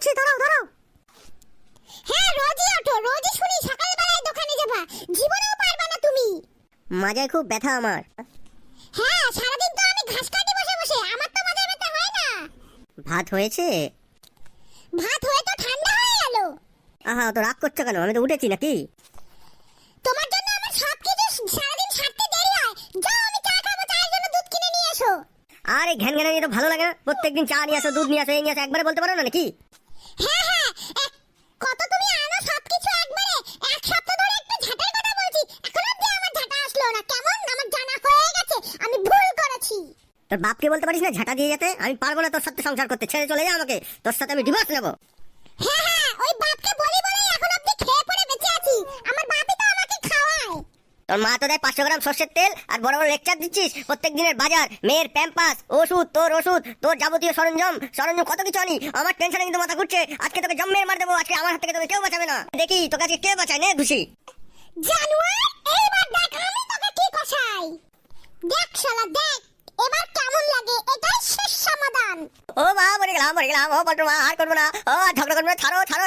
উঠছে দাঁড়াও দাঁড়াও। হ্যাঁ রোজই ওঠো রোজই শুনি সকালবেলায় দোকানে যাবা। জীবনেও পারবা না তুমি। মাজায় খুব ব্যথা আমার। হ্যাঁ সারাদিন তো আমি ঘাস কাটি বসে বসে আমার তো মাজায় ব্যথা হয় না। ভাত হয়েছে? ভাত হয়ে তো ঠান্ডা হয়ে গেল। আহা তো রাগ করছ কেন? আমি তো উঠেছি নাকি? তোমার জন্য আমার সব কিছু সারাদিন সারতে দেরি হয়। যাও আমি চা খাব চায়ের জন্য দুধ কিনে নিয়ে এসো। আরে ঘ্যান ঘ্যান তো ভালো লাগে না। প্রত্যেকদিন চা নিয়ে আসো দুধ নিয়ে আসো এই নিয়ে আসো একবারে বলতে পারো না নাকি? হ্যাঁ হ্যাঁ কত তুমি আনো সব একবারে? এক সপ্তাহ ধরে একটু ঝাঁটার কথা বলছি। এখন অব্দি আমার ঝাঁটা আসলো না। কেমন? আমার জানা হয়ে গেছে। আমি ভুল করেছি। তোর বাপকে বলতে পারিস না ঝাঁটা দিয়ে যেতে? আমি পারব না তোর সাথে সংসার করতে। ছেড়ে চলে যা আমাকে। তোর সাথে আমি ডিভোর্স নেব। হ্যাঁ হ্যাঁ ওই বাপকে বলি বলেই এখন অব্দি খেয়ে পড়ে বেঁচে আছি আমার বাপই তো আমাকে খাওয়ায় তোর মা তো দেয় পাঁচশো গ্রাম সর্ষের তেল আর বড় বড় লেকচার দিচ্ছিস প্রত্যেক দিনের বাজার মেয়ের প্যাম্পাস ওষুধ তোর ওষুধ তোর যাবতীয় সরঞ্জাম সরঞ্জাম কত কিছু আনি আমার টেনশনে কিন্তু মাথা ঘুরছে আজকে তোকে জম্মের মার দেবো আজকে আমার হাত থেকে তোকে কেউ বাঁচাবে না। দেখি তোকে আজকে কে বাঁচায় নে খুশি জানুয়ার এইবার দেখ আমি তোকে কি কষাই। দেখ শালা দেখ এবার কেমন লাগে এটাই শেষ সমাধান। ও মা মরে গেলাম মরে গেলাম ও বলতো মা আর করব না ও ঝগড়া করব না ছাড়ো ছাড়ো।